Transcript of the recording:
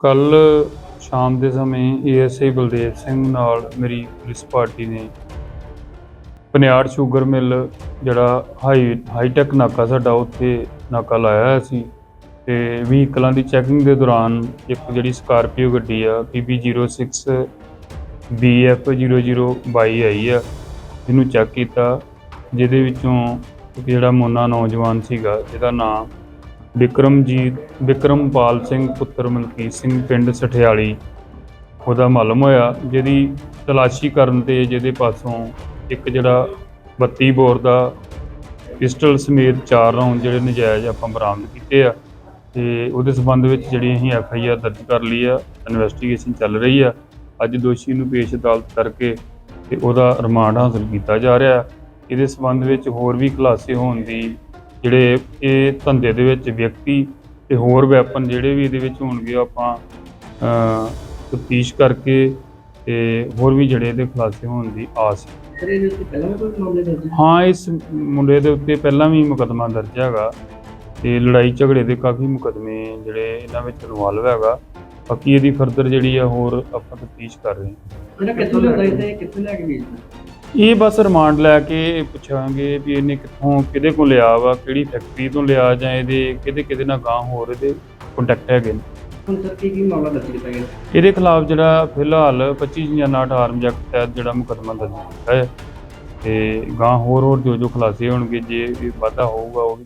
ਕੱਲ ਸ਼ਾਮ ਦੇ ਸਮੇਂ ਏਐਸਆਈ ਬਲਦੇਵ ਸਿੰਘ ਨਾਲ ਮੇਰੀ ਪੁਲਿਸ ਪਾਰਟੀ ਨੇ ਪਨਿਆੜ ਸ਼ੂਗਰ ਮਿਲ, ਜਿਹੜਾ ਹਾਈ, ਹਾਈਟੈਕ ਨਾਕਾ ਸਾਡਾ, ਉੱਥੇ ਨਾਕਾ ਲਾਇਆ ਹੋਇਆ ਸੀ ਤੇ ਵਹੀਕਲਾਂ ਦੀ ਚੈਕਿੰਗ ਦੇ ਦੌਰਾਨ ਇੱਕ ਜਿਹੜੀ ਸਕਾਰਪੀਓ ਗੱਡੀ ਆ PB06 BF0022 ਆਈ ਆ, ਇਹਨੂੰ ਚੈੱਕ ਕੀਤਾ, ਜਿਹਦੇ ਵਿੱਚੋਂ ਇੱਕ ਜਿਹੜਾ ਮੋਨਾ ਨੌਜਵਾਨ ਸੀਗਾ, ਜਿਹਦਾ ਨਾਮ ਵਿਕਰਮਜੀਤ, ਵਿਕਰਮਪਾਲ ਸਿੰਘ, ਪੁੱਤਰ ਮਲਕੀਤ ਸਿੰਘ, ਪਿੰਡ ਸਠਿਆਲੀ। ਉਹਦਾ ਮਾਲੂਮ ਹੋਇਆ, ਜਿਹਦੀ ਤਲਾਸ਼ੀ ਕਰਨ ਤੇ ਜਿਹਦੇ ਪਾਸੋਂ ਇੱਕ ਜਿਹੜਾ 32 ਬੋਰ ਦਾ ਪਿਸਟਲ ਸਮੇਤ ਚਾਰ ਰਾਉਂਡ ਜਿਹੜੇ ਨਜਾਇਜ਼ ਆਪਾਂ ਬਰਾਮਦ ਕੀਤੇ ਆ ਤੇ ਉਹਦੇ ਸਬੰਧ ਵਿੱਚ ਜਿਹੜੀ ਅਸੀਂ ਐਫ ਆਈ ਆਰ ਦਰਜ ਕਰ ਲਈ ਆ ਇਨਵੈਸਟੀਗੇਸ਼ਨ ਚੱਲ ਰਹੀ ਆ। ਅੱਜ ਦੋਸ਼ੀ ਨੂੰ ਪੇਸ਼ ਅਦਾਲਤ ਕਰਕੇ ਤੇ ਉਹਦਾ ਰਿਮਾਂਡ ਹਾਸਲ ਕੀਤਾ ਜਾ ਰਿਹਾ। ਇਹਦੇ ਸਬੰਧ ਵਿੱਚ ਹੋਰ ਵੀ ਖੁਲਾਸੇ ਹੋਣ ਦੀ ਜਿਹੜੇ ਇਹ ਧੰਦੇ ਦੇ ਵਿੱਚ ਵਿਅਕਤੀ ਤੇ ਹੋਰ ਵੈਪਨ ਜਿਹੜੇ ਵੀ ਇਹਦੇ ਵਿੱਚ ਹੋਣਗੇ ਆਪਾਂ ਤਫਤੀਸ਼ ਕਰਕੇ ਤੇ ਹੋਰ ਵੀ ਜਿਹੜੇ ਇਹਦੇ ਖੁਲਾਸੇ ਹੋਣ ਦੀ ਆਸ ਹੈ। ਹੈ? ਇਸ ਮੁੰਡੇ ਦੇ ਉੱਤੇ ਪਹਿਲਾਂ ਵੀ ਮੁਕੱਦਮਾ ਦਰਜ ਹੈਗਾ ਤੇ ਲੜਾਈ ਝਗੜੇ ਦੇ ਕਾਫੀ ਮੁਕੱਦਮੇ ਜਿਹੜੇ ਇਹਨਾਂ ਵਿੱਚ ਇਨਵੋਲਵ ਹੈਗਾ। ਬਾਕੀ ਇਹਦੀ ਫਰਦਰ ਜਿਹੜੀ ਆ ਹੋਰ ਆਪਾਂ ਤਫਤੀਸ਼ ਕਰ ਰਹੇ ਹਾਂ। ਇਹਦਾ ਕਿੱਥੋਂ ਲਿਆਉਂਦਾ ਇਹ ਤੇ ਕਿੱਥੇ ਲੈ ਕੇ ਵੇਚਦਾ ਇਹ ਬਸ ਰਿਮਾਂਡ ਲੈ ਕੇ ਪੁੱਛਾਂਗੇ ਵੀ ਇਹਨੇ ਕਿੱਥੋਂ ਕਿਹਦੇ ਕੋਲ ਲਿਆ ਵਾ ਕਿਹੜੀ ਫੈਕਟਰੀ ਤੋਂ ਲਿਆ ਜਾਂ ਇਹਦੇ ਕਿਹਦੇ ਕਿਹਦੇ ਨਾਲ ਗਾਂ ਹੋਰ ਇਹਦੇ ਕੰਟੈਕਟ ਹੈਗੇ ਨੇ। ਹੁਣ ਸਰ ਕੀ ਕੀ ਮਾਮਲਾ ਦਰਜ ਕੀਤਾ ਗਿਆ? ਇਹਦੇ ਖਿਲਾਫ ਜਿਹੜਾ ਫਿਲਹਾਲ 25 ਜਾਂ 59 ਆਰਮ ਐਕਟ ਤਹਿਤ ਜਿਹੜਾ ਮੁਕੱਦਮਾ ਦਰਜ ਕੀਤਾ ਹੈ। ਤੇ ਗਾਂ ਹੋਰ ਹੋਰ ਜੋ ਜੋ ਖੁਲਾਸੇ ਹੋਣਗੇ ਜੇ ਵੀ ਵਾਧਾ ਹੋਊਗਾ ਉਹ ਵੀ